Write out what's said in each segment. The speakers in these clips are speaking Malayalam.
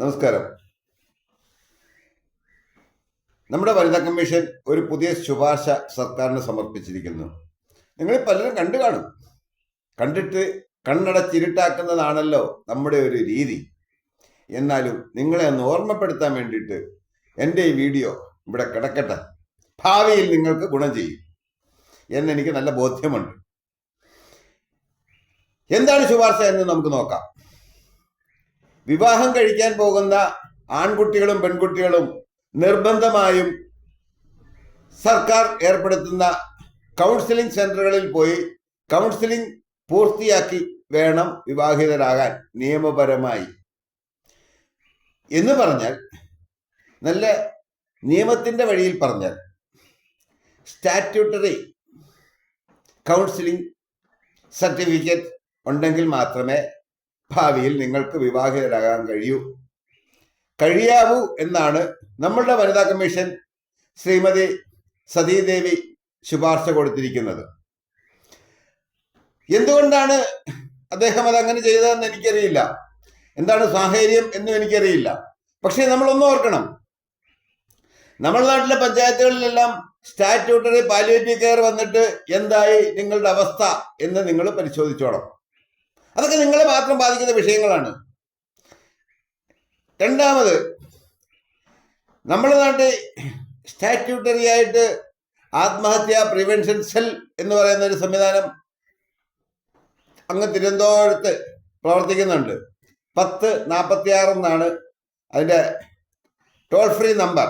നമസ്കാരം. നമ്മുടെ വനിതാ കമ്മീഷൻ ഒരു പുതിയ ശുപാർശ സർക്കാരിന് സമർപ്പിച്ചിരിക്കുന്നു. നിങ്ങൾ പലരും കണ്ടു കാണും. കണ്ടിട്ട് കണ്ണടച്ചിരുട്ടാക്കുന്നതാണല്ലോ നമ്മുടെ ഒരു രീതി. എന്നാലും നിങ്ങളെ ഒന്ന് ഓർമ്മപ്പെടുത്താൻ വേണ്ടിയിട്ട് എന്റെ ഈ വീഡിയോ ഇവിടെ കിടക്കട്ടെ. ഭാവിയിൽ നിങ്ങൾക്ക് ഗുണം ചെയ്യും. എന്നെനിക്ക് നല്ല ബോധ്യമുണ്ട്. എന്താണ് ശുപാർശ എന്ന് നമുക്ക് നോക്കാം. വിവാഹം കഴിക്കാൻ പോകുന്ന ആൺകുട്ടികളും പെൺകുട്ടികളും നിർബന്ധമായും സർക്കാർ ഏർപ്പെടുത്തുന്ന കൗൺസിലിംഗ് സെന്ററുകളിൽ പോയി കൗൺസിലിംഗ് പൂർത്തിയാക്കി വേണം വിവാഹിതരാകാൻ നിയമപരമായി. എന്ന് പറഞ്ഞാൽ നല്ല നിയമത്തിന്റെ വഴിയിൽ പറഞ്ഞാൽ സ്റ്റാറ്റ്യൂട്ടറി കൗൺസിലിംഗ് സർട്ടിഫിക്കറ്റ് ഉണ്ടെങ്കിൽ മാത്രമേ ഭാവിയിൽ നിങ്ങൾക്ക് വിവാഹിതരാകാൻ കഴിയൂ. കഴിയാവൂ എന്നാണ് നമ്മളുടെ വനിതാ കമ്മീഷൻ ശ്രീമതി സതീദേവി ശുപാർശ കൊടുത്തിരിക്കുന്നത്. എന്തുകൊണ്ടാണ് അദ്ദേഹം അത് അങ്ങനെ ചെയ്തതെന്ന് എനിക്കറിയില്ല. എന്താണ് സാഹചര്യം എന്നും എനിക്കറിയില്ല. പക്ഷേ നമ്മളൊന്നും ഓർക്കണം. നമ്മുടെ നാട്ടിലെ പഞ്ചായത്തുകളിലെല്ലാം സ്റ്റാറ്റ്യൂട്ടറി പാലിയേറ്റീവ് കെയർ വന്നിട്ട് എന്തായി നിങ്ങളുടെ അവസ്ഥ എന്ന് നിങ്ങൾ പരിശോധിച്ചോണം. അതൊക്കെ നിങ്ങളെ മാത്രം ബാധിക്കുന്ന വിഷയങ്ങളാണ്. രണ്ടാമത് നമ്മുടെ നാട്ടിൽ സ്റ്റാറ്റ്യൂട്ടറി ആയിട്ട് ആത്മഹത്യ പ്രിവെൻഷൻ സെൽ എന്ന് പറയുന്ന ഒരു സംവിധാനം അങ്ങ് തിരുവനന്തപുരത്ത് പ്രവർത്തിക്കുന്നുണ്ട്. പത്ത് നാൽപ്പത്തി ആറെന്നാണ് അതിന്റെ ടോൾ ഫ്രീ നമ്പർ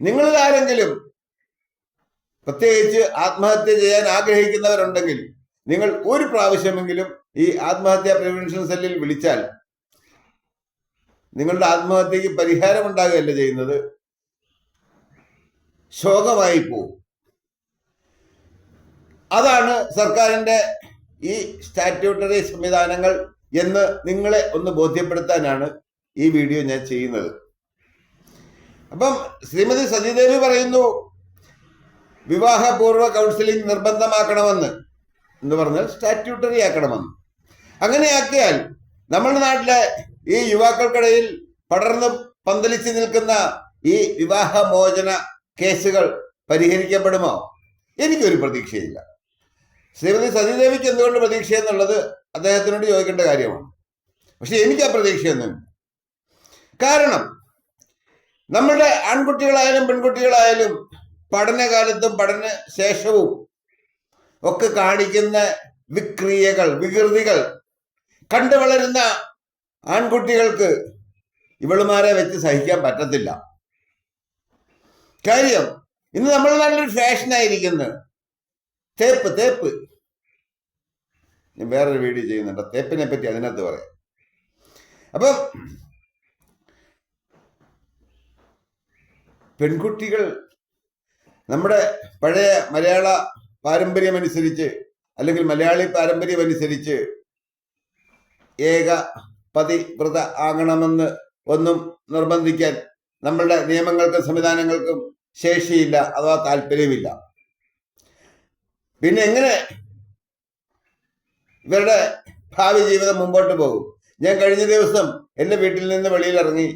നിങ്ങളിൽ ആരെങ്കിലും പ്രത്യേകിച്ച് ആത്മഹത്യ ചെയ്യാൻ ആഗ്രഹിക്കുന്നവരുണ്ടെങ്കിൽ നിങ്ങൾ ഒരു പ്രാവശ്യമെങ്കിലും ഈ ആത്മഹത്യാ പ്രിവെൻഷൻ സെല്ലിൽ വിളിച്ചാൽ നിങ്ങളുടെ ആത്മഹത്യക്ക് പരിഹാരം ഉണ്ടാകുകയല്ല ചെയ്യുന്നത്. ശോകമായി പോവും. അതാണ് സർക്കാരിന്റെ ഈ സ്റ്റാറ്റ്യൂട്ടറി സംവിധാനങ്ങൾ എന്ന് നിങ്ങളെ ഒന്ന് ബോധ്യപ്പെടുത്താനാണ് ഈ വീഡിയോ ഞാൻ ചെയ്യുന്നത്. അപ്പം ശ്രീമതി സതീദേവി പറയുന്നു വിവാഹപൂർവ കൗൺസിലിംഗ് നിർബന്ധമാക്കണമെന്ന് എന്ന് പറഞ്ഞാൽ സ്റ്റാറ്റ്യൂട്ടറി ആക്കണമെന്ന്. അങ്ങനെ ആക്കിയാൽ നമ്മുടെ നാട്ടിലെ ഈ യുവാക്കൾക്കിടയിൽ പടർന്ന് പന്തലിച്ച് നിൽക്കുന്ന ഈ വിവാഹമോചന കേസുകൾ പരിഹരിക്കപ്പെടുമോ? എനിക്കൊരു പ്രതീക്ഷയില്ല. ശ്രീമതി സതീദേവിക്ക് എന്തുകൊണ്ട് പ്രതീക്ഷ എന്നുള്ളത് അദ്ദേഹത്തിനോട് ചോദിക്കേണ്ട കാര്യമാണ്. പക്ഷെ എനിക്ക് ആ പ്രതീക്ഷയൊന്നുമില്ല. കാരണം നമ്മുടെ ആൺകുട്ടികളായാലും പെൺകുട്ടികളായാലും പഠനകാലത്തും പഠന ശേഷവും ഒക്കെ കാണിക്കുന്ന വിക്രിയകൾ വികൃതികൾ കണ്ടു വളരുന്ന ആൺകുട്ടികൾക്ക് ഇവളുമാരെ വെച്ച് സഹിക്കാൻ പറ്റത്തില്ല. കാര്യം ഇന്ന് നമ്മുടെ നാട്ടിലൊരു ഫാഷനായിരിക്കുന്നത് തേപ്പ് തേപ്പ്. ഞാൻ വേറൊരു വീഡിയോ ചെയ്യുന്നുണ്ട്. തേപ്പിനെ പറ്റി അതിനകത്ത് പറയാം. അപ്പം പെൺകുട്ടികൾ നമ്മുടെ പഴയ മലയാള പാരമ്പര്യമനുസരിച്ച് അല്ലെങ്കിൽ മലയാളി പാരമ്പര്യമനുസരിച്ച് ഏക പതിവ്രത ആകണമെന്ന് ഒന്നും നിർബന്ധിക്കാൻ നമ്മളുടെ നിയമങ്ങൾക്കും സംവിധാനങ്ങൾക്കും ശേഷിയില്ല അഥവാ താല്പര്യമില്ല. പിന്നെ എങ്ങനെ ഇവരുടെ ഭാവി ജീവിതം മുമ്പോട്ട് പോകും? ഞാൻ കഴിഞ്ഞ ദിവസം എന്റെ വീട്ടിൽ നിന്ന് വെളിയിൽ ഇറങ്ങി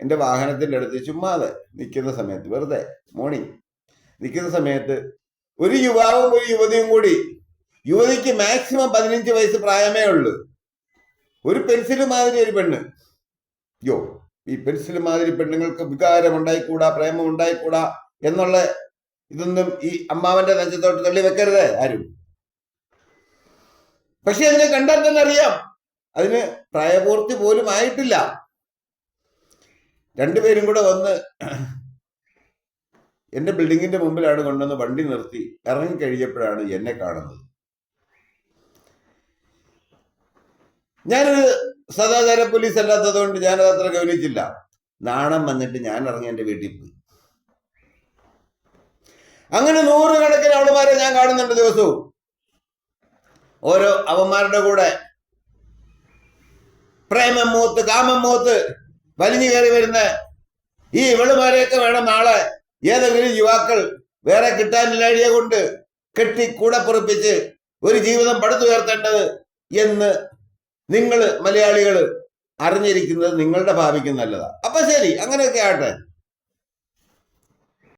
എന്റെ വാഹനത്തിന്റെ അടുത്ത് ചുമ്മാതെ നിൽക്കുന്ന സമയത്ത് വെറുതെ മോർണിംഗ് നിൽക്കുന്ന സമയത്ത് ഒരു യുവാവും ഒരു യുവതിയും കൂടി യുവതിക്ക് മാക്സിമം പതിനഞ്ച് വയസ്സ് പ്രായമേ ഉള്ളൂ. ഒരു പെൻസിൽ മാതിരി ഒരു പെണ്ണ്. യോ ഈ പെൻസിൽ മാതിരി പെണ്ണുങ്ങൾക്ക് വികാരം ഉണ്ടായിക്കൂടാ പ്രേമം ഉണ്ടായിക്കൂടാ എന്നുള്ള ഇതൊന്നും ഈ അമ്മാവന്റെ നെഞ്ചത്തോട്ട് തള്ളി വെക്കരുത് ആരും. പക്ഷെ അതിനെ കണ്ടാൽ അറിയാം അതിന് പ്രായപൂർത്തി പോലും ആയിട്ടില്ല. രണ്ടുപേരും കൂടെ വന്ന് എന്റെ ബിൽഡിങ്ങിന്റെ മുമ്പിലാണ് കൊണ്ടുവന്ന് വണ്ടി നിർത്തി ഇറങ്ങി കഴിഞ്ഞപ്പോഴാണ് എന്നെ കാണുന്നത്. ഞാനൊരു സദാചാര പോലീസ് അല്ലാത്തത് കൊണ്ട് ഞാനത് അത്ര ഗൗനിച്ചില്ല നാണം വന്നിട്ട് ഞാൻ ഇറങ്ങി എന്റെ വീട്ടിൽ പോയി. അങ്ങനെ നൂറുകണക്കിന് അവളുമാരെ ഞാൻ കാണുന്നുണ്ട് ദിവസവും. ഓരോ അവന്മാരുടെ കൂടെ പ്രേമം മൂത്ത് കാമം മൂത്ത് വലിഞ്ഞു കയറി വരുന്ന ഈ ഇവളുമാരെയൊക്കെ വേണം നാളെ ഏതെങ്കിലും യുവാക്കൾ വേറെ കിട്ടാനില്ലാഴിയെ കൊണ്ട് കെട്ടി കൂടെ പൊറപ്പിച്ച് ഒരു ജീവിതം പടുത്തുയർത്തേണ്ടത് എന്ന് നിങ്ങൾ മലയാളികൾ അറിഞ്ഞിരിക്കുന്നത് നിങ്ങളുടെ ഭാവിക്ക് നല്ലതാണ് അപ്പൊ ശരി അങ്ങനെയൊക്കെ ആട്ടെ